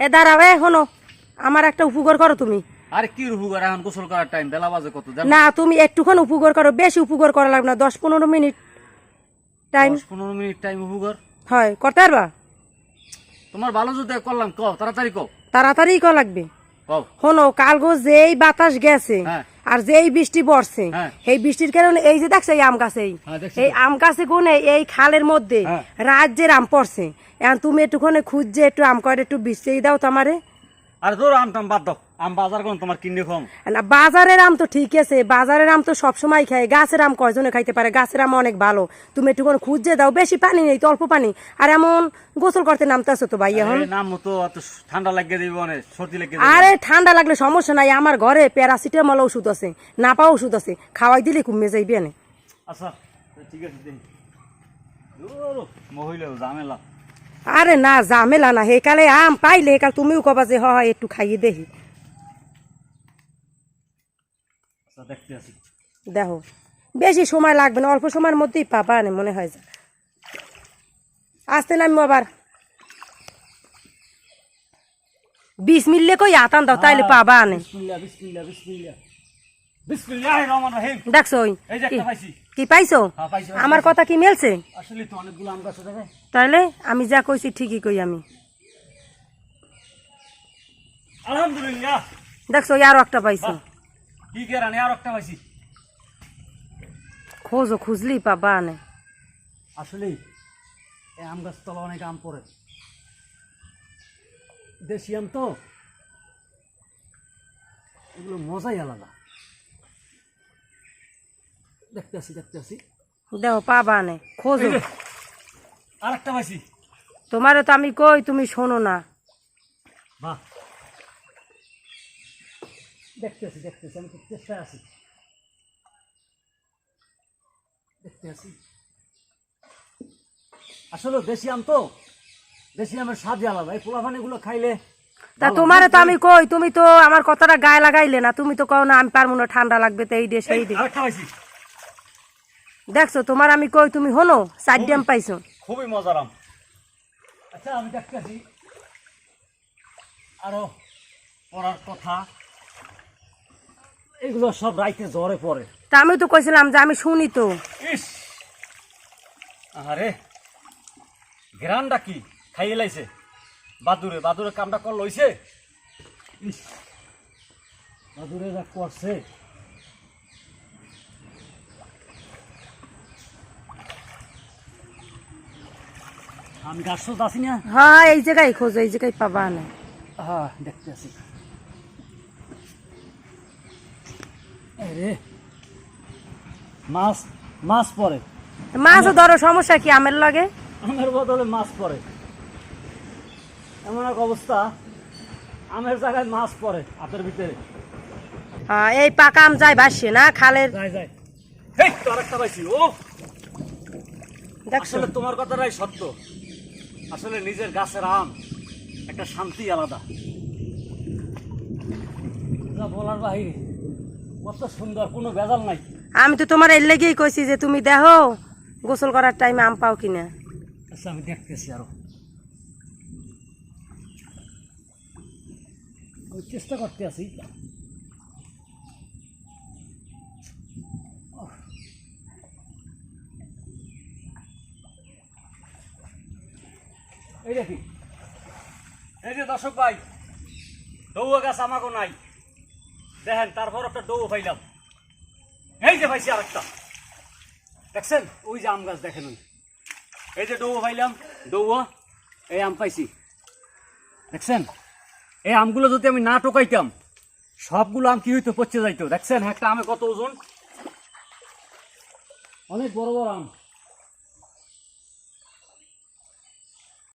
এ দাঁড়াও এ আমার একটা উপকার করো তুমি। আরে কি উপকার? এখন গোসল করার টাইম বেলা বাজে কত জানো? না তুমি উপকার করো বেশি উপকার করা লাগবে না। দশ পনেরো মিনিট টাইম দশ পনেরো মিনিট টাইম উপকার? হয় করতে পারবা? তোমার ভালো যদি করলাম ক তাড়াতাড়ি কও। তাড়াতাড়ি ক লাগবে। কও। কালগো যেই বাতাস গেছে হ্যাঁ। আর যেই বৃষ্টি পড়ছে হ্যাঁ। এই বৃষ্টির কারণে এই যে দেখছে এই আম গাছেই এই- হ্যাঁ, আম গাছে কোনে এই খালের মধ্যে হ্যাঁ। রাজ্যের আম পড়ছে এখন তুমি একটুখানে খুঁজছে একটু আম কয়টা একটু বৃষ্টি দাও তোমারে আরে তোর আম টাম বাদ দাও আম বাজার কোন তোমার কিনে খাম? না বাজারের আম তো ঠিক আছে বাজারের আম তো খায় গাছের আম কয়জনে খাইতে পারে? গাছের আম অনেক ভালো। তুমি খুঁজে দাও বেশি পানি নেই তো অল্প পানি। আর এমন গোসল করতে নামতেছো তো ভাই এখন? নাম ঠান্ডা লাগিয়ে দিবে অনেক সর্দি লাগিয়ে আরে ঠান্ডা লাগলে সমস্যা নাই আমার ঘরে প্যারাসিটামল ওষুধ আছে নাপা ওষুধ আছে খাওয়াই দিলে কমে যাইবে না আচ্ছা ঠিক আছে দেখি ধুর, ঝামেলা। আরে না ঝামেলা না হেকালে আম পাইলে হেকাল তুমিও কবা যে হ হ, একটু খাইয়ে দেখি আচ্ছা দেখতে আছি দেখো বেশি সময় লাগবে না অল্প সময়ের মধ্যেই পাবা না মনে হয় যা। আসতে নামবো আবার। বিশ মিললে কই আতান দাও তাইলে পাবা না। বিসমিল্লাহ বিসমিল্লাহ বিসমিল্লাহ বিসমিল্লাহির রহমানির রহিম। দেখছ কি পাইছো। হ্যাঁ আমার কথা কি মেলছে? তাইলে আমি যা কইছি ঠিকই কই আমি। দেখছ আরও একটা পাইছি। কি কেরানি আর একটা পাইছি। খোঁজো খুঁজলি পাবা না। আসলে এই আম গাছ তলা অনেক আম পড়ে। দেশি আম তো। এগুলো মজাই আলাদা। দেখতে আসি দেখতে আসি। দেখো পাবা না খোঁজো। আর একটা পাইছি। তোমারে তো আমি কই তুমি শোনো না। বাহ। দেখতে আসি দেখতে আসি আমি তো চেষ্টায় আছি। দেখতে আসি আসলে দেশি আম তো দেশি আমের স্বাদই আলাদা। এই পোলাফান এগুলো খাইলে তা তোমারে তো আমি কই তুমি তো আমার কথাটা গায়ে লাগাইলে না তুমি তো কও না আমি পারব না ঠান্ডা লাগবে তো এই দে সেই দে দেখছ তোমার আমি কই তুমি হনো? সাইড ড্যাম পাইছো। খুবই মজার আম। আচ্ছা আমি দেখতে আছি। আরও পড়ার কথা। এগুলো সব রাইতে জ্বরে পড়ে। তা আমি তো কইছিলাম যে আমি শুনি তো। ইস! আরে গ্রানটা কি? খাইয়ে লাইছে। বাদুরে বাদুরে কামটা কর লইছে। ইস! বাদুরে যা করছে। আমি গাছ তো আসি না? হ্যাঁ এই জায়গায় খোঁজো এই জায়গায় পাবা না। হ্যাঁ দেখতে আছি মাছ মাছ পড়ে মাছও ধরো সমস্যা কি আমের লাগে? আমের বদলে মাছ পড়ে এমন এক অবস্থা আমের জায়গায় মাছ পড়ে হাতের ভিতরে। হ্যাঁ এই পাকা আম যায় ভাসছে না খালের যায় যায় হেই তো আরেকটা পাইছি ও। দেখছ? আসলে তোমার কথাটাই সত্য। আসলে নিজের গাছের আম একটা শান্তি আলাদা। বলার বাহিরে। কত সুন্দর কোনো ভেজাল নাই। আমি তো তোমার এর লেগেই কইছি যে তুমি দেখো গোসল করার টাইমে আম পাও কিনা। আচ্ছা আমি দেখতেছি আরও। আমি চেষ্টা করতে আছি। এই দেখি। এই যে দর্শক ভাই ডৌয়া গাছ আমাকেও নাই। দেখেন, তারপর একটা ডৌ পাইলাম। এই যে পাইছি আরেকটা। দেখছেন? ওই যে আম গাছ দেখেন এই যে ডৌয়া পাইলাম ডৌয়া এই আম পাইছি। দেখছেন? এই আমগুলো যদি আমি না টোকাইতাম, সবগুলো আম কি হইতো, পচে যাইতো। দেখছেন? একটা আমে কত ওজন? অনেক বড় বড় আম।